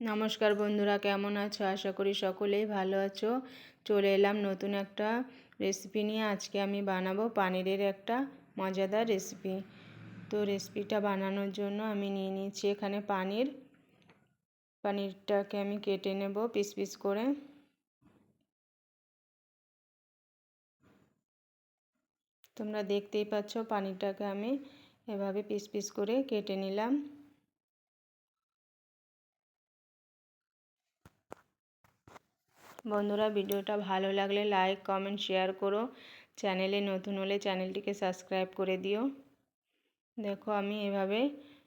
নমস্কার বন্ধুরা, কেমন আছো? আশা করি সকলেই ভালো আছো। চলে এলাম নতুন একটা রেসিপি নিয়ে। আজকে আমি বানাবো পানিরের একটা মজাদার রেসিপি তো রেসিপিটা বানানোর জন্য আমি নিয়ে নিয়েছি এখানে পানির। পানিরটাকে আমি কেটে নেব পিস পিস করে। তোমরা দেখতেই পাচ্ছ পানিরটাকে আমি এভাবে পিস পিস করে কেটে নিলাম। বন্ধুরা ভিডিওটা ভালো লাগলে লাইক, কমেন্ট, শেয়ার করো। চ্যানেলে নতুন হলে চ্যানেলটিকে সাবস্ক্রাইব করে দিও। দেখো, আমি এভাবে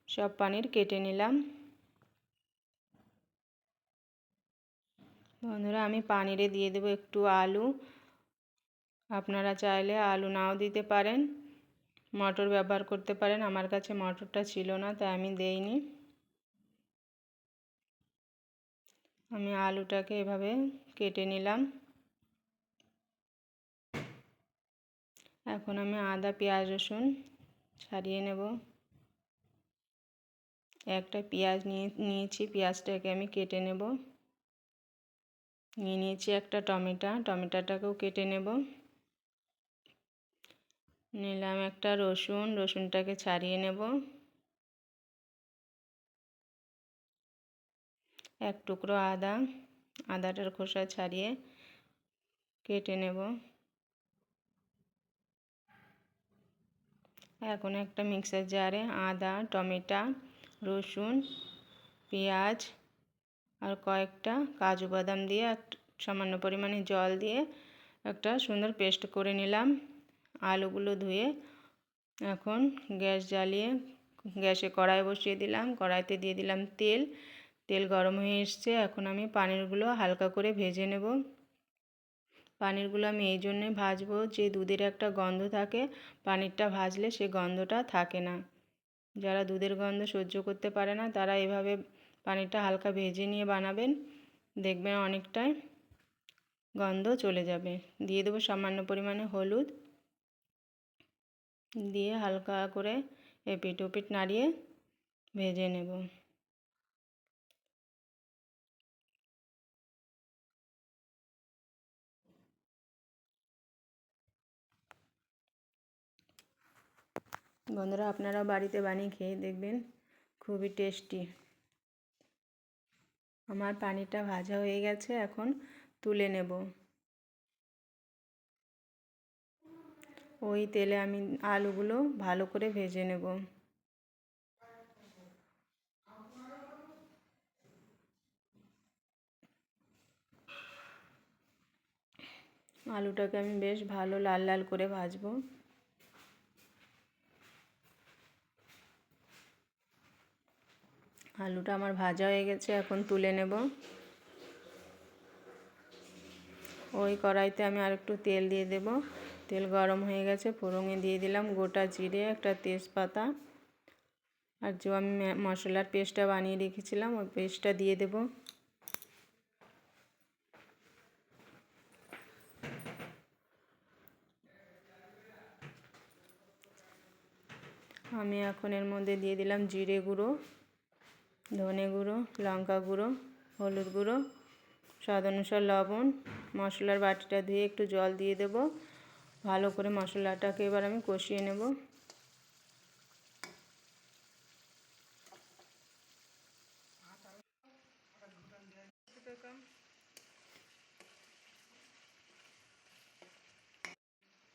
সব পানির কেটে নিলাম। বন্ধুরা, আমি পানিরে দিয়ে দেবো একটু আলু। আপনারা চাইলে আলু নাও দিতে পারেন। মটর ব্যবহার করতে পারেন। আমার কাছে মটরটা ছিল না, তাই আমি দেইনি। আমি আলুটাকে এভাবে কেটে নিলাম। এখন আমি আদা, পেঁয়াজ, রসুন ছাড়িয়ে নেব। একটা পেঁয়াজ নিয়ে, নিয়েছি, পেঁয়াজটাকে আমি কেটে নেব। নিয়ে নিয়েছি একটা টমেটো, টমেটোটাকেও কেটে নেব। নিলাম একটা রসুন, রসুনটাকে ছাড়িয়ে নেব। এক টুকরো আদা, আদাটার খোসা ছাড়িয়ে কেটে নেব। এখন একটা মিক্সার জারে আদা, টমেটো, রসুন, পেঁয়াজ আর কয়েকটা কাজু বাদাম দিয়ে সামান্য পরিমাণে জল দিয়ে একটা সুন্দর পেস্ট করে নিলাম। আলুগুলো ধুয়ে এখন গ্যাস জ্বালিয়ে, গ্যাসে কড়াই বসিয়ে দিলাম। কড়াইতে দিয়ে দিলাম তেল। তেল গরম হয়ে এসছে, এখন আমি পানিরগুলো হালকা করে ভেজে নেব। পানিরগুলো আমি এই জন্যে ভাজবো যে দুধের একটা গন্ধ থাকে, পানিরটা ভাজলে সে গন্ধটা থাকে না। যারা দুধের গন্ধ সহ্য করতে পারে না, তারা এভাবে পানিরটা হালকা ভেজে নিয়ে বানাবেন, দেখবেন অনেকটাই গন্ধ চলে যাবে। দিয়ে দেবো সামান্য পরিমাণে হলুদ। দিয়ে হালকা করে এপিট ওপিট নাড়িয়ে ভেজে নেব। বন্ধুরা, আপনারাও বাড়িতে বানিয়ে খেয়ে দেখবেন, খুবই টেস্টি। আমার পানিটা ভাজা হয়ে গেছে, এখন তুলে নেব। ওই তেলে আমি আলুগুলো ভালো করে ভেজে নেব। আলুটাকে আমি বেশ ভালো লাল লাল করে ভাজবো। আলুটা আমার ভাজা হয়ে গেছে, এখন তুলে নেব। ওই কড়াইতে আমি আর একটু তেল দিয়ে দেব। তেল গরম হয়ে গেছে ফোড়ঙে দিয়ে দিলাম গোটা জিরে, একটা তেজপাতা। আর যে আমি মশলার পেস্টটা বানিয়ে রেখেছিলাম, ওই পেস্টটা দিয়ে দেব। আমি এখন এর মধ্যে দিয়ে দিলাম জিরে গুঁড়ো। ধনে গুঁড়ো, লঙ্কা গুঁড়ো, হলুদ গুঁড়ো, স্বাদ অনুসার লবণ। মশলার বাটিটা ধুয়ে একটু জল দিয়ে দেব। ভালো করে মশলাটাকে এবার আমি কষিয়ে নেব।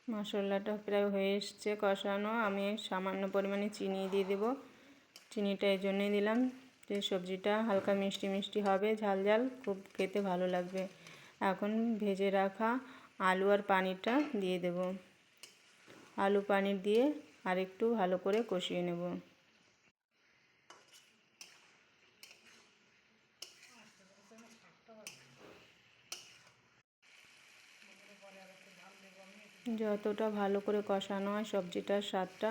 মশলাটা প্রায় হয়ে এসছে কষানো। আমি সামান্য পরিমাণে চিনি দিয়ে দেবো। চিনিটা এই জন্যই দিলাম। যে সবজিটা হালকা মিষ্টি মিষ্টি হবে, ঝাল ঝাল, খুব খেতে ভালো লাগবে। এখন ভেজে রাখা আলু আর পানিরটা দিয়ে দেব। আলু পানির দিয়ে আর একটু ভালো করে কষিয়ে নেব। যতটা ভালো করে কষানো হয় সবজিটার স্বাদটা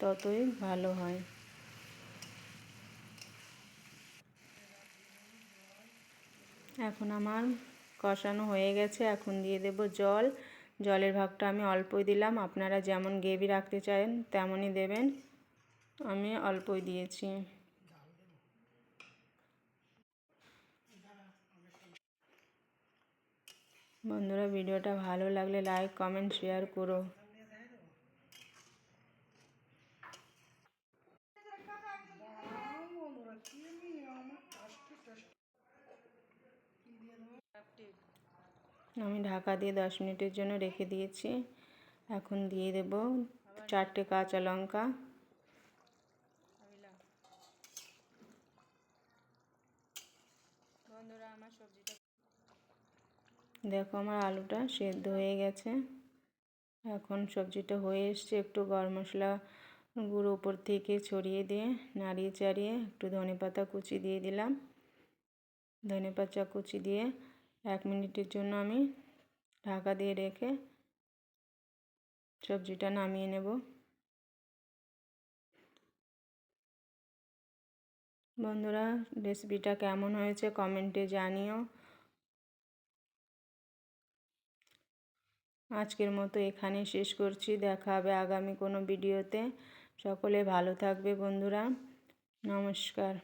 ততই ভালো হয়। এখন আমার কষানো হয়ে গেছে, এখন দিয়ে দেব জল। জলের ভাগটা আমি অল্পই দিলাম, আপনারা যেমন গ্রেভি রাখতে চান তেমনই দেবেন। আমি অল্পই দিয়েছি। বন্ধুরা, ভিডিওটা ভালো লাগলে লাইক, কমেন্ট, শেয়ার করো। আমি ঢাকা দিয়ে দশ মিনিটের জন্য রেখে দিয়েছি। এখন দিয়ে দেব চারটে কাঁচা লঙ্কা। বন্ধুরা আমার সবজিটা দেখো আমার আলুটা সেদ্ধ হয়ে গেছে। এখন সবজিটা হয়ে এসছে একটু গরম মশলা গুঁড়ো উপর থেকে ছড়িয়ে দিয়ে নাড়িয়ে চাড়িয়ে একটু ধনে পাতা কুচি দিয়ে দিলাম। ধনে পাতা কুচি দিয়ে এক মিনিটের জন্য আমি ঢাকা দিয়ে রেখে সবজিটা নামিয়ে নেব। বন্ধুরা, রেসিপিটা কেমন হয়েছে কমেন্টে জানিও। আজকের মতো এখানে শেষ করছি। দেখা হবে আগামী কোনো ভিডিওতে। সকলে ভালো থাকবে বন্ধুরা। নমস্কার।